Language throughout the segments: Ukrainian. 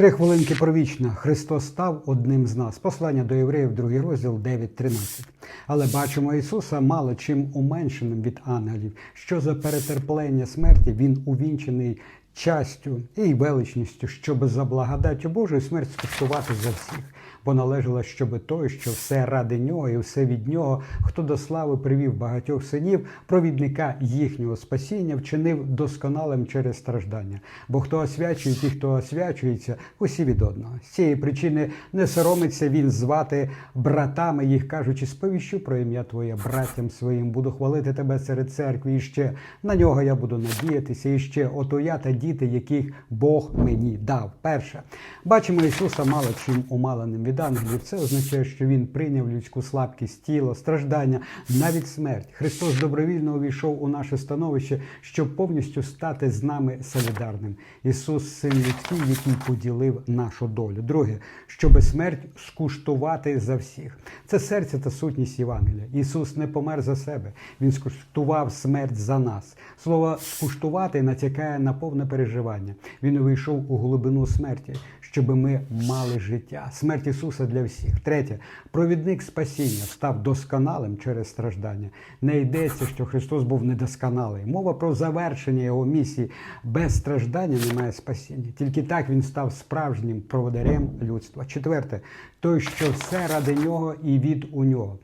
Три хвилинки про вічне. Христос став одним з нас. Послання до євреїв, другий розділ 9.13. Але бачимо Ісуса мало чим уменшеним від ангелів. Що за перетерплення смерті він увінчений частю і величністю, щоб за благодаттю Божою смерть скуштувати за всіх. Бо належало, щоб той, що все ради нього і все від нього, хто до слави привів багатьох синів, провідника їхнього спасіння, вчинив досконалим через страждання. Бо хто освячує, ті, хто освячується, усі від одного. З цієї причини не соромиться він звати братами їх, кажучи, сповіщу про ім'я Твоє братям своїм, буду хвалити тебе серед церкви, і ще на нього я буду надіятися, і ще ото я та діти, яких Бог мені дав. Перше, бачимо Ісуса мало чим умаленим від ангелів. Це означає, що Він прийняв людську слабкість, тіло, страждання, навіть смерть. Христос добровільно увійшов у наше становище, щоб повністю стати з нами солідарним. Ісус син людський, який поділив нашу долю. Друге, щоб смерть скуштувати за всіх. Це серце та сутність Євангелія. Ісус не помер за себе, Він скуштував смерть за нас. Слово скуштувати натякає на повне переживання. Він увійшов у глибину смерті, щоб ми мали життя. Смерть Ісуса для всіх. Третє, провідник спасіння став досконалим через страждання. Не йдеться, що Христос був недосконалий. Мова про завершення його місії. Без страждання немає спасіння. Тільки так він став справжнім проводарем людства. Четверте, той, що все ради нього і від у нього,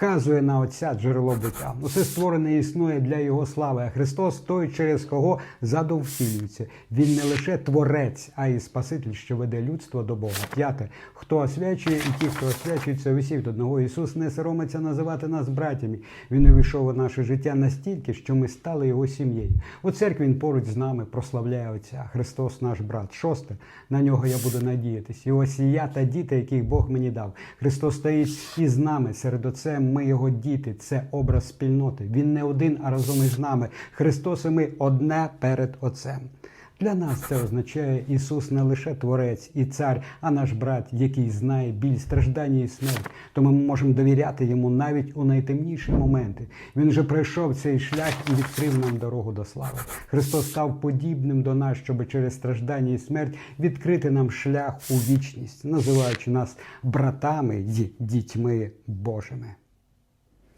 вказує на Отця джерело буття. Усе створене існує для Його слави. А Христос той, через кого задум втілюється. Він не лише творець, а й Спаситель, що веде людство до Бога. П'яте, хто освячує, і ті, хто освячується, усі від одного. Ісус не соромиться називати нас братями. Він увійшов у наше життя настільки, що ми стали його сім'єю. У церкві він поруч з нами прославляє Отця. Христос наш брат. Шосте, на нього я буду надіятись. І ось і я та діти, яких Бог мені дав. Христос стоїть із нами серед Отцем. Ми його діти. Це образ спільноти. Він не один, а разом із нами. Христос і ми одне перед Отцем. Для нас це означає Ісус не лише Творець і Цар, а наш брат, який знає біль, страждання і смерть. Тому ми можемо довіряти йому навіть у найтемніші моменти. Він вже пройшов цей шлях і відкрив нам дорогу до слави. Христос став подібним до нас, щоб через страждання і смерть відкрити нам шлях у вічність, називаючи нас братами й дітьми Божими.